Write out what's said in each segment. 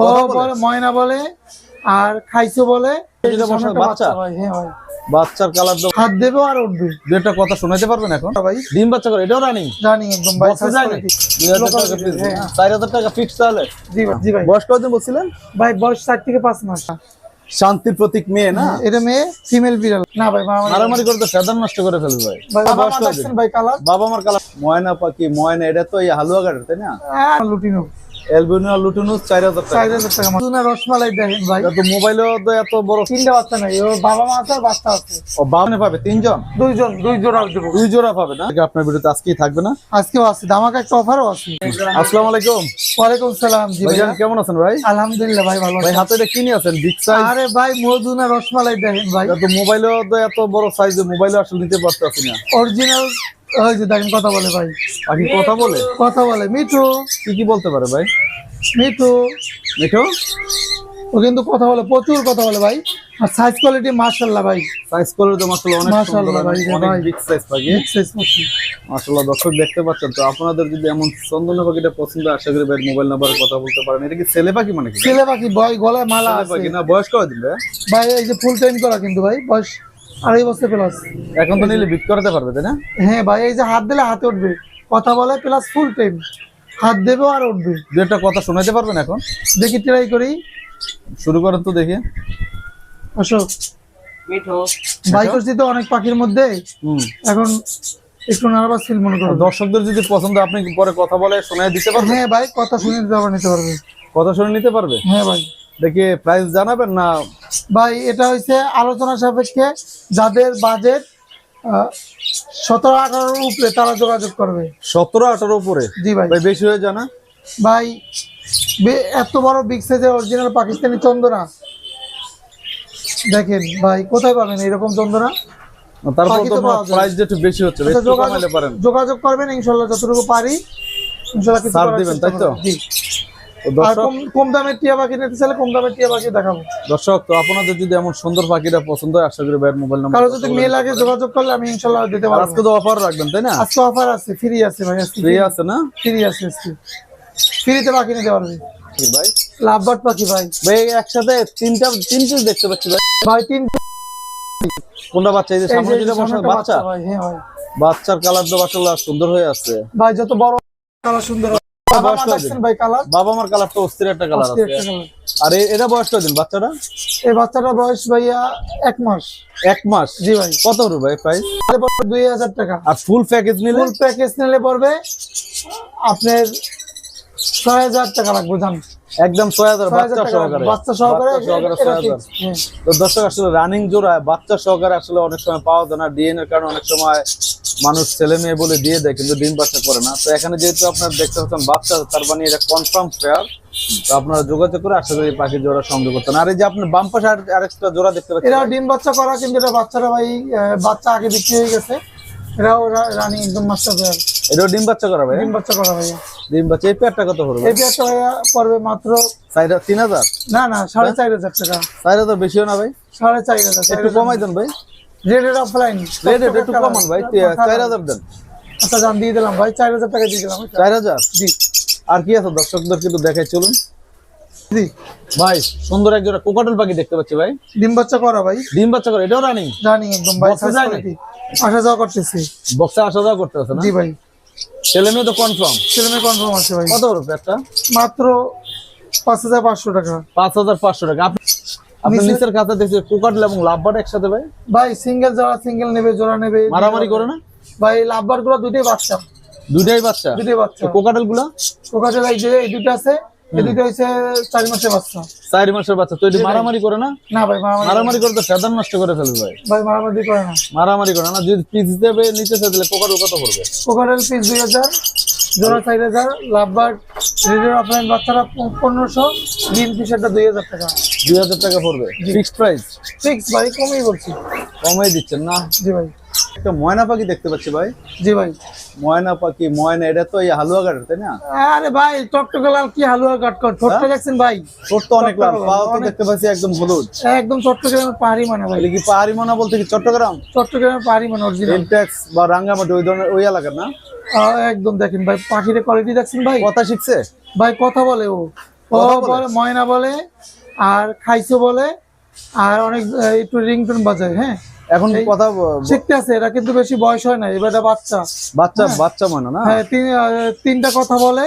ও বলে? বলে ময়না বলে আর খাইছো বলে বাচ্চা? হ্যাঁ বাচ্চার কালার হাত দেবে আর উঠবে। দু একটা কথা শোনাতে পারবেন এখন? ভাই। ডিম বাচ্চা করে এটাও রানিং? একদম ভাই piece, হ্যাঁ। চার হাজার টাকা ফিক্স তাহলে? জি ভাই জি ভাই। বয়স কতদিন বলছিলেন? ভাই বয়স চার থেকে পাঁচ মাস। শান্তির প্রতীক মেয়ে না? এটা মেয়ে ফিমেল বিড়াল। না ভাই মারামারি করে তো সাধারণ নষ্ট করে ফেলবে ভাই। ভাই কালার? বাবা আমার কালার ময়না পাখি ময়না এটা তো এই হালুয়া গাড়ি তাই না? লুটিনো। এলবিনো লুটুনুস চার হাজার টাকা। চার হাজার টাকা। মাত্র। না রসমালাই দেখেন ভাই। এটা তো মোবাইলেও তো এত বড় তিনটা বাচ্চা নাই। ওর বাবা মা আছে বাচ্চা আছে। ও পাবে? তিনজন? দুইজন দুই জোড়া দেবো। দুই জোড়া পাবে না? আপনার ভিডিওতে আজকেই থাকবে না? আজকেও আছে। ধামাকা একটা অফারও আছে। আসসালামু আলাইকুম। ওয়ালাইকুম সালাম জি ভাই কেমন আছেন ভাই? আলহামদুলিল্লাহ ভাই ভালো ভাই হাতে এটা কি নিয়ে আছেন? বিগ সাইজ আরে ভাই মধুনা রসমালাই দেখেন ভাই। এটা তো মোবাইলেও তো এত বড় সাইজ মোবাইলে আসলে নিতে পারতেছি না। অরিজিনাল ওই যে দেখেন কথা বলে ভাই। পাখি কথা বলে? কথা বলে। মিঠু। কি কি বলতে পারে ভাই? মিঠু। মিঠো? ও কিন্তু কথা বলে প্রচুর কথা বলে ভাই। আর সাইজ কোয়ালিটি মাশাআল্লাহ ভাই। সাইজ তো মাশাআল্লাহ অনেক মাশাআল্লাহ ভাই, অনেক। বিগ সাইজ পাখি Big size পাখি। মাশাআল্লাহ দর্শক দেখতে পাচ্ছেন তো আপনাদের যদি এমন চন্দনা পাখিটা পছন্দ আশা করি ভাই মোবাইল নাম্বারে কথা বলতে পারেন। এটা কি ছেলে পাখি মানে কি? ছেলে পাখি ভাই গলায় মালা আছে। পাখি না বয়স কত দিন ভাই ভাই এই যে ফুল টাইম করা কিন্তু ভাই বয়স আড়াই বছর প্লাস এখন তো নিলে বিট করাতে পারবে তাই না? হ্যাঁ ভাই এই যে হাত দিলে হাতে উঠবে। কথা বলে প্লাস ফুল টাইম হাত দেবে আর উঠবে। দু একটা কথা শোনাতে পারবেন এখন? দেখি ট্রাই করি। শুরু করেন তো দেখি। আসো ভাই করছি তো অনেক পাখির মধ্যে। হুম। এখন একটু নার্ভাস ফিল মনে করো। দর্শকদের যদি পছন্দ আপনি পরে কথা বলে শোনায় দিতে পারবেন? হ্যাঁ ভাই কথা শুনে দিতে পারবে নিতে পারবে। কথা শুনে নিতে পারবে? হ্যাঁ ভাই। দেখি প্রাইস জানাবেন না? ভাই এটা হচ্ছে আলোচনা সাপেক্ষে যাদের বাজেট সতেরো আঠারোর উপরে তারা যোগাযোগ করবে। সতেরো আঠারো উপরে? জি ভাই। ভাই বেশি হয়ে জানা ভাই এত বড় বিগ সাইজের অরিজিনাল পাকিস্তানি চন্দনা। দেখেন ভাই কোথায় পাবেন এরকম চন্দনা? তারপর তো। প্রাইস একটু বেশি হচ্ছে আচ্ছা, যোগাযোগ পারেন। যোগাযোগ করবেন ইনশাল্লাহ যতটুকু পারি। ইনশাল্লাহ কিছু দিবেন, তাই তো? জি। কম দামের টিয়া পাখি নিতে চাইলে কম দামের টিয়া পাখি দেখাবো। দর্শক তো আপনাদের যদি এমন সুন্দর পাখিটা পছন্দ হয় আশা করি ভাইয়ের মোবাইল নাম্বার কারও যদি মেল আগে যোগাযোগ করলে আমি দিতে পারব। আজকে তো অফার রাখবেন তাই না? আজকে অফার আছে ফ্রি আছে ভাই ফ্রি আছে না? ফ্রি আছে ফ্রিতে পাখি নিতে পারবে। ভাই? পাখি ভাই। ভাই একসাথে তিনটা তিন পিস দেখতে পাচ্ছি ভাই। ভাই তিন কোনটা বাচ্চা? এই যে সামনে যেটা বসে বাচ্চা? হ্যাঁ বাচ্চার কালার তো মাশাআল্লাহ সুন্দর হয়ে আছে। ভাই যত বড় কালার সুন্দর বাবা বয়স মা কয়দিন? কালার বাবা আমার কালার তো অস্থির একটা কালার আছে। আর এটা বয়স কদিন বাচ্চাটা? এই বাচ্চাটা বয়স ভাইয়া এক মাস। এক মাস? জি ভাই। কত প্রাইস দুই হাজার টাকা। আর ফুল প্যাকেজ নিলে? ফুল প্যাকেজ নিলে পড়বে আপনার ছয় হাজার টাকা লাগবে জান। একদম ছয় হাজার বাচ্চা সহকারে। বাচ্চা সহকারে বাচ্চা সহকারে এটা ছয় হাজার। fix। তো দর্শক আসলে রানিং জোড়া বাচ্চা সহকারে আসলে অনেক সময় পাওয়া যায় না। ডিএনএর কারণে অনেক সময় মানুষ ছেলে মেয়ে বলে দিয়ে দেয় কিন্তু ডিম বাচ্চা করে না। তো এখানে যেহেতু আপনার দেখতে পাচ্ছেন বাচ্চা তার মানে এটা কনফার্ম ফেয়ার তো আপনারা যোগাযোগ করে আশা করি পাখির জোড়া সংগ্রহ করতেন আর এই যে আপনার বাম পাশে আর- আরেকটা জোড়া দেখতে পাচ্ছেন। ডিম বাচ্চা করা কিন্তু এটা বাচ্চারা ভাই বাচ্চা আগে বিক্রি হয়ে গেছে। এরাও রানিং একদম মাস্টার প্লেয়ার এটাও ডিম বাচ্চা করা ভাই ডিম বাচ্চা করা ভাইয়া ডিম বাচ্চা এই পেয়ারটা কত পড়বে? এই পেয়ারটা ভাইয়া পড়বে মাত্র চার তিন হাজার? না না সাড়ে চার হাজার টাকা। চার হাজার বেশিও না ভাই? সাড়ে চার হাজার একটু কমাই দেন ভাই। রেডেড অফলাইন রেট একটু কমান ভাই চার হাজার দেন। আচ্ছা জান দিয়ে দিলাম ভাই চার হাজার টাকা দিয়ে দিলাম। চার হাজার? জি। আর কি আছে? দর্শকদের কিন্তু দেখাই চলুন। জি। ভাই সুন্দর এক জোড়া কোকাটেল পাখি দেখতে পাচ্ছি ভাই। ডিম বাচ্চা করা ভাই। ডিম বাচ্চা করে এটাও রানিং জানি একদম ভাই? আসা যাওয়া করতেছি। বক্সে আসা যাওয়া করতে আছে না? জি ভাই। ছেলে মেয়ে তো কনফার্ম ছেলে মেয়ে কনফার্ম আছে ভাই। কত একটা মাত্র পাঁচ হাজার পাঁচশো টাকা। পাঁচ হাজার পাঁচশো টাকা। আপনি আপনি নিচের খাতা দেখছি কোকাটেল এবং একসাথে ভাই? ভাই সিঙ্গেল যারা সিঙ্গেল নেবে জোড়া নেবে মারামারি করে না? ভাই লাভবারগুলো দুইটাই বাচ্চা। দুইটাই বাচ্চা? দুইটাই বাচ্চা। কোকাটেলগুলা কোকাটেল এই যে এই দুটো আছে। এই দুটো মাসের বাচ্চা। মাসের বাচ্চা। তো এটি মারামারি করে না? না ভাই মারামারি করে তো সাধারণ নষ্ট করে ফেলবে ভাই। ভাই মারামারি করে না। মারামারি করে না। যদি পিস দেবে নিচে কত পড়বে। পিস জোড়া বাচ্চারা পিসেরটা দুই হাজার টাকা। দুই হাজার টাকা পড়বে। ফিক্সড প্রাইস ভাই কমই বলছি। কমাই দিচ্ছেন না? জি ভাই। একটা ময়না পাখি দেখতে পাচ্ছি ভাই। জি ভাই। ময়না পাখি ময়না এটা তো এই হালুয়া গাড়ি তাই না? আরে ভাই টকটকে লাল কি হালুয়া কাট কর? ছোট্ট হ্যাঁ? দেখছেন ভাই? তো অনেক লাল পাও তো দেখতে পাচ্ছি একদম হলুদ। একদম চট্টগ্রামের পাহাড়ি মানে ভাই। কি পাহাড়ি মনা বলতে কি চট্টগ্রাম? চট্টগ্রামের পাহাড়ি মানে অরিজিনাল ইনটেক্স বা রাঙ্গামাটি ওই ধরনের ওই এলাকার না? একদম দেখেন ভাই পাখির কোয়ালিটি দেখছেন ভাই? কথা শিখছে? ভাই কথা বলে ও। ও বলে? ময়না বলে আর খাইছো বলে আর অনেক একটু রিংটোন বাজায় হ্যাঁ? এখন কথা শিখতে আছে এরা কিন্তু বেশি বয়স হয় না এবার বাচ্চা। বাচ্চা বাচ্চা মানে না? হ্যাঁ তিনটা কথা বলে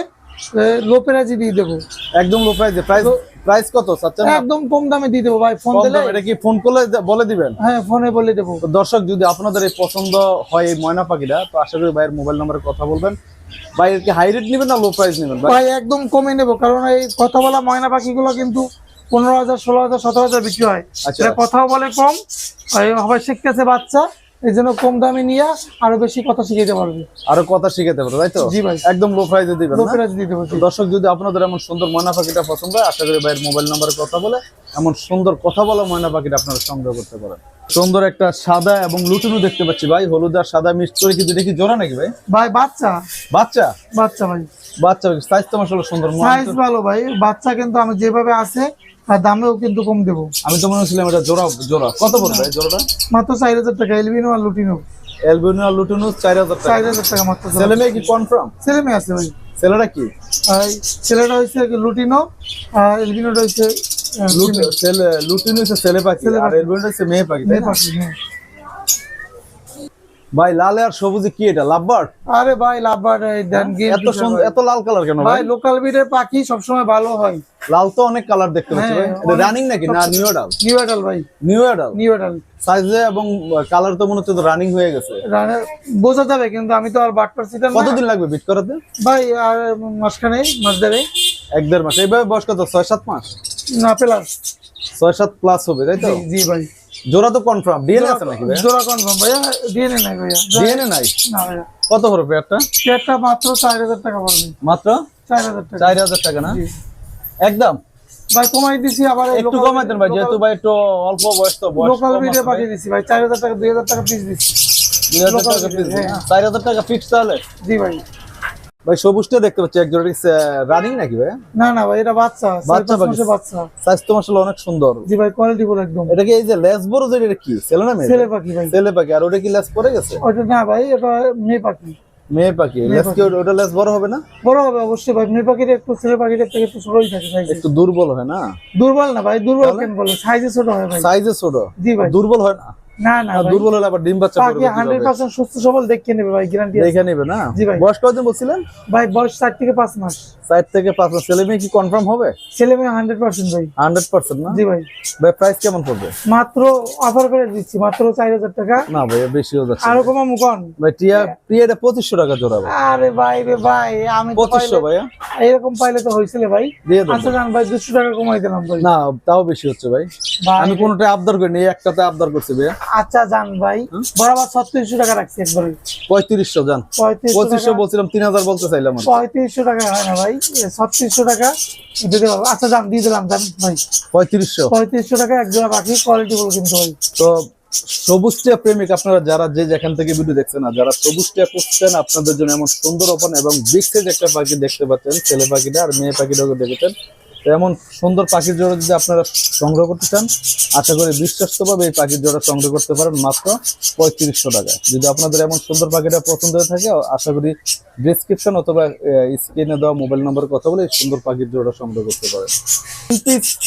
লোপেরাজি দিয়ে দেবো। একদম লো প্রাইস প্রাইস প্রাইস কত চাচ্ছেন? একদম কম দামে দিয়ে দেবো ভাই ফোন দিলে এটা কি ফোন করলে বলে দিবেন? হ্যাঁ ফোনে বলে দেবো। দর্শক যদি আপনাদের এই পছন্দ হয় এই ময়না পাখিটা তো আশা করি ভাইয়ের মোবাইল নাম্বারে কথা বলবেন। ভাই এর কি হাই রেট নেবেন না লো প্রাইস নেবেন? ভাই একদম কমে নেব কারণ এই কথা বলা ময়না পাখিগুলো কিন্তু পনেরো হাজার ষোলো হাজার সতেরো হাজার বিক্রি হয়। আচ্ছা। এটা কথাও বলে কম আবার শিখতেছে বাচ্চা এই জন্য কম দামে নিয়ে আরও বেশি কথা শিখাইতে পারবে। আরও কথা শিখাতে পারবে তাই তো? জি ভাই। একদম লো প্রাইসে দিবেন না? লোপেরাজি দিয়ে দেবো তো দর্শক যদি আপনাদের এমন সুন্দর ময়না পাখিটা পছন্দ হয় আশা করি ভাইয়ের মোবাইল নাম্বারে কথা বলে এমন সুন্দর কথা বলা ময়না পাখিটা আপনারা সংগ্রহ করতে পারেন। সুন্দর একটা সাদা এবং লুটুনু দেখতে পাচ্ছি ভাই হলুদ আর সাদা মিক্স করে কি কি জোড়া নাকি ভাই? ভাই বাচ্চা। বাচ্চা? বাচ্চা ভাই। বাচ্চা সাইজ তো আসলে সুন্দর সাইজ ভালো ভাই বাচ্চা কিন্তু আমি যেভাবে আছে দামেও কিন্তু কম দেবো। আমি তো মনে হচ্ছিলাম এটা জোড়া জোড়া। কত পড়বে জোড়াটা? মাত্র চার হাজার টাকা এলবিনো আর লুটিনো এলবিনো আর লুটিনো চার হাজার চার হাজার টাকা মাত্র ছেলে মেয়ে কি কনফার্ম ছেলে মেয়ে আছে ভাই। ছেলেটা কি? ছেলেটা হচ্ছে লুটিনো আর এলবিনোটা হচ্ছে লুটিনো হচ্ছে ছেলে পাখি আর এলবিনোটা হচ্ছে মেয়ে পাখি মেয়ে পাখি, হ্যাঁ। ভাই লালে আর সবুজে কি এটা লাভবার আরে ভাই লাভবার দেন এত সুন্দর এত লাল কালার কেন ভাই? লোকাল বিডের পাখি সবসময় ভালো হয়। লাল তো অনেক কালার দেখতে পাচ্ছি ভাই। হ্যাঁ, এটা রানিং নাকি? না নিউ এডাল নিউ এডাল ভাই। নিউ এডাল নিউ এডাল সাইজে এবং কালার তো মনে হচ্ছে রানিং হয়ে গেছে। বোঝা যাবে কিন্তু আমি তো আর বাট পারছি না। কতদিন লাগবে বিট করাতে? ভাই আর মাসখানে মাস দেবে এক দেড় মাস। এইভাবে বয়স কত? ছয় সাত মাস? না প্লাস ছয় সাত প্লাস হবে তাই তো? জি ভাই। জোড়া তো কনফার্ম ডিএনএ আছে নাকি ভাই? জোড়া কনফার্ম ভাইয়া ডিএনএ নাই ভাইয়া। ডিএনএ নাই? না ভাইয়া। কত পড়বে পেয়ারটা পেয়ারটা মাত্র চার হাজার টাকা পড়বে। মাত্র? চার হাজার টাকা। চার হাজার টাকা না? একদম? ভাই কমাই দিছি আবার একটু কমাই দেন ভাই যেহেতু ভাই একটু অল্প বয়স তো বয়স লোকাল ভিডিও পাঠিয়ে দিছি ভাই চার হাজার টাকা দুই হাজার টাকা পিস হাজার local টাকা video, piece, হ্যাঁ। চার হাজার টাকা ফিক্স তাহলে? জি ভাই। ভাই সবুজটা দেখতে পাচ্ছি এক জোড়া রানিং নাকি ভাই? না না ভাই এটা বাচ্চা বাচ্চা বাচ্চা পাখি। বাচ্চা। সাইজ তো আসলে অনেক সুন্দর। জি ভাই কোয়ালিটি ফুল একদম। এটা কি এই যে লেস বড় এটা কি ছেলে না মেয়ে? ছেলে পাখি ভাই। ছেলে পাখি আর ওটা কি লেস পড়ে গেছে? ওটা না ভাই এটা মেয়ে পাখি। মেয়ে পাখি। লেস কি ওটা- লেস বড় হবে না? বড় হবে অবশ্যই ভাই মেয়ে পাখির একটু ছেলে পাখির থেকে একটু ছোটই থাকে সাইজে একটু দুর্বল হয় না? দুর্বল না ভাই দুর্বল কেন বলে? সাইজে ছোট হয় ভাই। সাইজে ছোট? জি ভাই। দুর্বল হয় না? না না দুর্বল হলে আবার ডিম বাচ্চা পাখি সুস্থ সবল দেখে নেবে ভাই গ্যারান্টি আছে। দেখে নিবে না? বয়স কতদিন বলছিলেন? ভাই বয়স থেকে মাস। থেকে মাস। ছেলে মেয়ে কি কনফার্ম হবে? ছেলে মেয়ে হান্ড্রেড পার্সেন্ট ভাই। হান্ড্রেড পার্সেন্ট না? জি ভাই। ভাই প্রাইস কেমন পড়বে? মাত্র অফার করে দিচ্ছি মাত্র চার হাজার টাকা। না ভাই বেশি হয়ে যাচ্ছে। আরও কমা। মুকন ভাই টিয়া টিয়াটা পঁচিশশো টাকা জোড়া ভাই। আরে ভাই রে ভাই আমি এরকম পাইলে তো হয়েছিল ভাই। আচ্ছা জান ভাই দুশো টাকা কমাই দিলাম ভাই। না তাও বেশি হচ্ছে ভাই। আমি কোনোটা আবদার করিনি একটাতে আবদার করছি ভাইয়া। আচ্ছা জান ভাই। বরাবর ছত্রিশশো টাকা রাখছি একবারে। পঁয়ত্রিশশো জান। পঁয়ত্রিশশো বলছিলাম তিন হাজার বলতে চাইলাম পঁয়ত্রিশশো টাকা হয় না ভাই ছত্রিশশো টাকা। দিতে পারব আচ্ছা জান দিয়ে দিলাম জান ভাই। পঁয়ত্রিশশো। পঁয়ত্রিশশো টাকা এক জোড়া পাখি কোয়ালিটি বল কিন্তু ভাই। তো সবুজ টিয়া প্রেমিক আপনারা যারা যে যেখান থেকে ভিডিও দেখছেন না যারা সবুজ টিয়া করছেন আপনাদের জন্য এমন সুন্দর ওপেন এবং বিগ একটা পাখি দেখতে পাচ্ছেন ছেলে পাখিটা আর মেয়ে পাখিটাকে দেখেছেন। এমন সুন্দর পাখির জোড়া যদি আপনারা সংগ্রহ করতে চান আশা করি বিশ্বস্তভাবে এই পাখির জোড়া সংগ্রহ করতে পারেন মাত্র পঁয়ত্রিশশো টাকায়। যদি আপনাদের এমন সুন্দর পাখিটা পছন্দ হয়ে থাকে আশা করি ডিসক্রিপশন অথবা স্ক্রিনে দেওয়া মোবাইল নম্বর কথা বলে এই সুন্দর পাখির জোড়া সংগ্রহ করতে পারেন।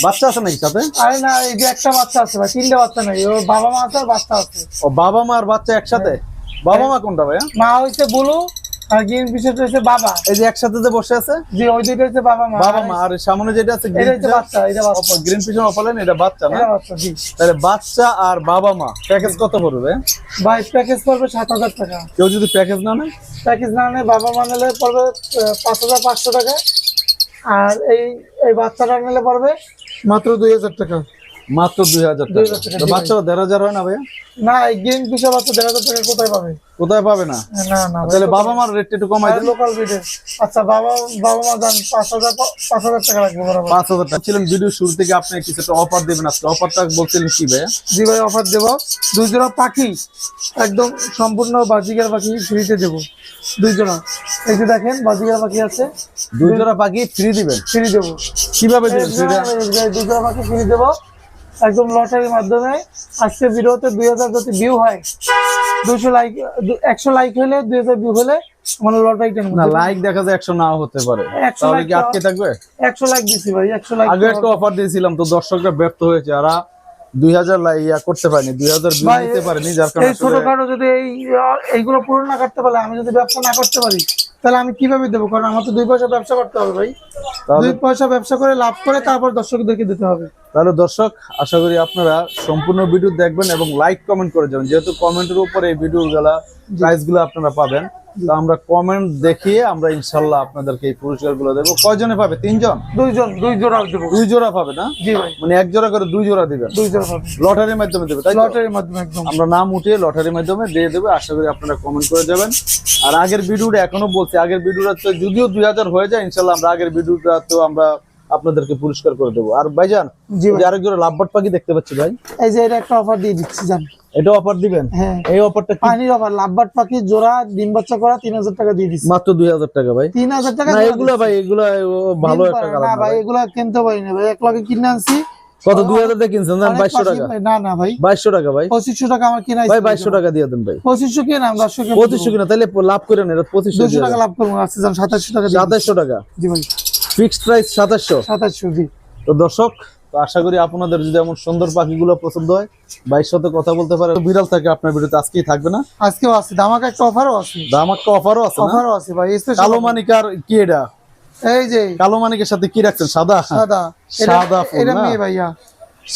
বাচ্চা আছে নাকি সাথে? আরে না এই যে একটা বাচ্চা আছে ভাই তিনটা বাচ্চা নাই ওর বাবা মা আছে আর বাচ্চা আছে। ও বাবা মা আর বাচ্চা একসাথে? বাবা মা কোনটা ভাইয়া? মা হইছে বুলু আর গ্রিন হচ্ছে বাবা। এই যে একসাথে যে বসে আছে? যে ওই দুইটা হচ্ছে বাবা মা। বাবা মা আর সামনে যেটা আছে এটা হচ্ছে বাচ্চা এটা বাচ্চা। গ্রিন এটা বাচ্চা না? বাচ্চা জি। তাহলে বাচ্চা আর বাবা মা প্যাকেজ কত পড়বে? ভাই প্যাকেজ পড়বে সাত হাজার টাকা। কেউ যদি প্যাকেজ না নেয়? প্যাকেজ না নিলে বাবা মা নিলে পড়বে আহ, পাঁচ হাজার পাঁচশো টাকা। আর এই এই বাচ্চাটা নিলে পড়বে মাত্র দুই হাজার টাকা। মাত্র দুই হাজার টাকা। বাচ্চারা দেড় হাজার হয় না ভাইয়া? না এই গ্রিন পিসের বাচ্চা দেড় হাজার টাকা কোথায় পাবে? কোথায় পাবে না? না না তাহলে বাবা মার রেটটা একটু কমাই দেন। লোকাল বিডের আচ্ছা বাবা বাবা মা দান পাঁচ হাজার পাঁচ হাজার টাকা লাগবে বরাবর। পাঁচ হাজার টাকা। ছিলেন ভিডিও শুরু থেকে আপনি কিছু একটা অফার দেবেন আজকে। অফারটা বলছিলেন কি ভাইয়া? জি ভাই অফার দেবো। দুই জোড়া পাখি একদম সম্পূর্ণ বাজিকার পাখি ফ্রিতে দেবো। দুই জোড়া এই যে দেখেন বাজিকার পাখি আছে। দুই জোড়া পাখি ফ্রি দিবেন। ফ্রি দেবো। কীভাবে দেবেন দুই জোড়া পাখি ফ্রি দেবো। একদম লটারির মাধ্যমে আজকে ভিডিওতে দুই হাজার যদি ভিউ হয় দুশো লাইক একশো লাইক হলে দুই হাজার ভিউ হলে মানে না লাইক দেখা যায় একশো নাও হতে পারে। তাহলে কি আটকে থাকবে? একশো লাইক দিছি ভাই একশো লাইক আগে একটা অফার দিয়েছিলাম তো দর্শকরা ব্যর্থ হয়েছে আর দুই হাজার ইয়া করতে পারেনি দুই হাজার পারেনি যার কারণে ছোটখাটো যদি এই এইগুলো পূরণ না করতে পারলে আমি যদি ব্যবসা না করতে পারি তাহলে আমি কীভাবে দেবো? কারণ আমার তো দুই পয়সা ব্যবসা করতে হবে ভাই। দুই পয়সা ব্যবসা করে লাভ করে তারপর দর্শকদেরকে দিতে হবে। তাহলে দর্শক আশা করি আপনারা সম্পূর্ণ ভিডিও দেখবেন এবং লাইক কমেন্ট করে যাবেন। যেহেতু কমেন্টের উপরে এই ভিডিও গুলা প্রাইসগুলো আপনারা পাবেন। তো আমরা কমেন্ট দেখিয়ে আমরা ইনশাল্লাহ আপনাদেরকে এই পুরস্কারগুলো দেবো। কয়জনে পাবে? তিনজন? দুইজন দুই জোড়া দেবো। দুই জোড়া পাবে না? জি ভাই। মানে এক জোড়া করে দুই জোড়া দিবেন? দুই জোড়া পাবে। লটারির মাধ্যমে দেবে তাই লটারির মাধ্যমে একদম। আমরা নাম উঠিয়ে লটারির মাধ্যমে দিয়ে দেবে আশা করি আপনারা কমেন্ট করে যাবেন আর আগের ভিডিওটা এখনও বলছি আগের ভিডিওটা তো যদিও দুই হাজার হয়ে যায় ইনশাল্লাহ আমরা আগের ভিডিওটা তো আমরা আপনাদেরকে পুরস্কার করে দেবো। আর ভাইজান আরেক জোড়া লাভবাট পাখি দেখতে পাচ্ছি ভাই। এই যে এটা একটা অফার দিয়ে দিচ্ছি জান। এটা অফার দিবেন? হ্যাঁ। এই অফারটা পানির অফার লাভবাট পাখি জোড়া ডিম বাচ্চা করা তিন হাজার টাকা দিয়ে দিচ্ছি। মাত্র দুই হাজার টাকা ভাই। তিন হাজার টাকা না এগুলো ভাই এগুলো ভালো একটা কালার না ভাই এগুলা কিনতে পারি না ভাই। এক লাখে কিনে আনছি। কত দুই হাজার দিয়ে কিনছেন? অনেক বাইশশো টাকা। ভাই, না না ভাই। বাইশশো টাকা ভাই। পঁচিশশো টাকা আমার কিনা ভাই বাইশশো টাকা দিয়ে দেন ভাই। পঁচিশশো কিনা আমরা দর্শকে পঁচিশশো কিনা তাহলে লাভ করে নেন পঁচিশশো টাকা লাভ করব আজকে যান সাতাশশো টাকা দিয়ে সাতাশশো টাকা। জি ভাই। ফিক্সড প্রাইস সাতাশশো। সাতাশশো জি। তো দর্শক তো আশা করি আপনাদের যদি এমন সুন্দর পাখিগুলো পছন্দ হয় বাইশ সাথে কথা বলতে পারে বিড়াল থাকে আপনার ভিডিওতে আজকেই থাকবে না? আজকেও আছে ধামাকা একটা অফারও আছে। একটা অফারও আছে অফারও আছে ভাই কালো মানিকার কি এটা? এই যে। কালো মানিকের সাথে কি রাখছেন? সাদা? সাদা। সাদা এটা মেয়ে ভাইয়া।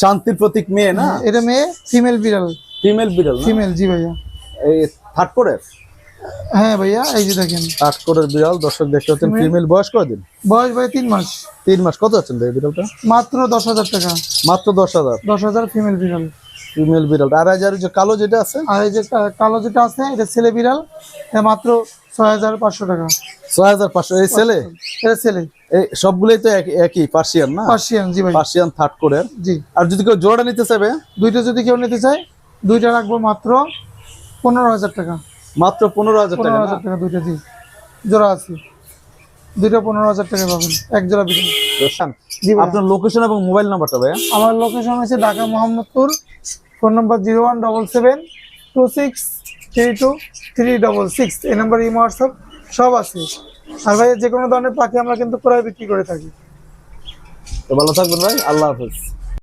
শান্তির প্রতীক মেয়ে না? এটা মেয়ে ফিমেল বিড়াল। ফিমেল বিড়াল ফিমেল জি ভাইয়া। এই থার্ড কোডের হ্যাঁ ভাইয়া এই যে দেখেন। থার্ড কোডের বিড়াল দর্শক দেখতে পাচ্ছেন ফিমেল বয়স কদিন বয়স ভাই তিন মাস। তিন মাস। কত আছেন ভাই বিড়ালটা? মাত্র দশ হাজার টাকা। মাত্র দশ হাজার? দশ হাজার ফিমেল বিড়াল। ফিমেল বিড়াল। আর হাজার যে কালো যেটা আছে? আর এই যে কালো যেটা আছে এটা ছেলে বিড়াল। এটা মাত্র ছয় হাজার পাঁচশো টাকা। ছয় হাজার পাঁচশো। এই ছেলে? এটা ছেলে। এই সবগুলোই তো এক- একই পার্সিয়ান না? পার্সিয়ান জি ভাই। পার্সিয়ান থার্ড কোডের জি। আর যদি কেউ জোড়া নিতে চাইবে? দুইটা যদি কেউ নিতে চায় দুইটা রাখব মাত্র পনেরো হাজার টাকা। মাত্র পনেরো হাজার টাকা হাজার টাকা দুইটা জি জোড়া আছে। দুইটা পনেরো হাজার টাকা পাবেন। এক জোড়া ভাই। আপনার লোকেশন এবং মোবাইল নাম্বারটা ভাইয়া। আমার লোকেশন হচ্ছে Dhaka Mohammadpur. Phone number zero one double seven two six three two three double six এই নাম্বার ইমো হোয়াটসঅ্যাপ সব আছে। আর ভাই যে কোনো ধরনের পাখি আমরা কিন্তু ক্রয় বিক্রি করে থাকি। তো ভালো থাকবেন ভাই আল্লাহ হাফেজ।